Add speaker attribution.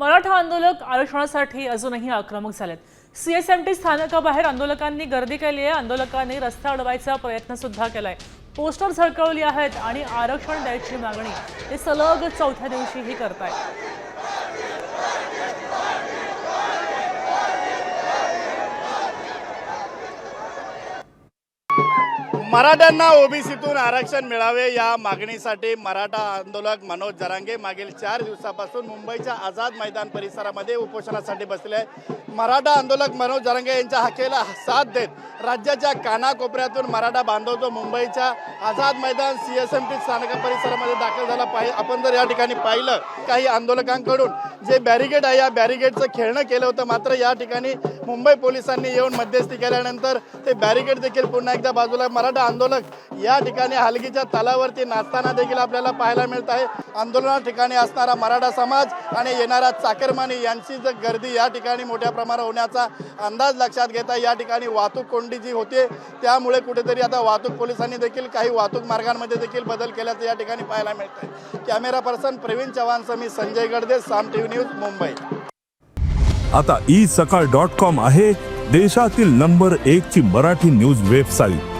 Speaker 1: मराठा आंदोलक आरक्षणासाठी अजूनही आक्रमक झालेत. सीएसएमटी स्थानकाबाहेर आंदोलकांनी गर्दी केली आहे. आंदोलकांनी रस्ता अडवायचा प्रयत्न सुद्धा केलाय. पोस्टर झळकवली आहेत आणि आरक्षण द्यायची मागणी ते सलग चौथ्या दिवशीही करतायत.
Speaker 2: मराठ्यांना ओबीसीतून आरक्षण मिळावे या मागणीसाठी मराठा आंदोलक मनोज जरांगे मागील चार दिवसापासून मुंबईच्या आझाद मैदान परिसरामध्ये उपोषणासाठी बसले आहेत. मराठा आंदोलक मनोज जरांगे यांच्या हकेला साथ देत राज्याच्या कानाकोपऱ्यातून मराठा बांधव जो मुंबईच्या Azad Maidan C S M T स्थानका परिसरामध्ये दाखल झाला. पाहिजे आपण जर या ठिकाणी पाहिलं काही आंदोलकांकडून जे बॅरिगेड आहे या बॅरिगेडचं खेळणं केलं होतं. मात्र या ठिकाणी मुंबई पोलिसांनी येऊन मध्यस्थी केल्यानंतर ते बॅरिगेड देखील पुन्हा एकदा बाजूला मराठा आंदोलक या ठिकाणी हलगीच्या तलावरती नाचताना देखील आपल्याला पाहायला मिळत आहे. आंदोलना ठिकाणी असणारा मराठा समाज आणि येणारा चाकरमानी यांची जर गर्दी या ठिकाणी मोठ्या प्रमाणात होण्याचा अंदाज लक्षात घेता या ठिकाणी वाहतूक कोंडी जी होते त्यामुळे कुठेतरी आता वाहतूक पोलिसांनी देखील काही वाहतूक मार्गांमध्ये देखील बदल केल्याचं या ठिकाणी पाहायला मिळत आहे. कॅमेरा पर्सन प्रवीण चव्हाणसह मी संजय गडदे साम टीव्ही न्यूज मुंबई.
Speaker 3: आता ई सकाळ डॉट कॉम आहे देशातील नंबर एक ची मराठी न्यूज वेबसाईट.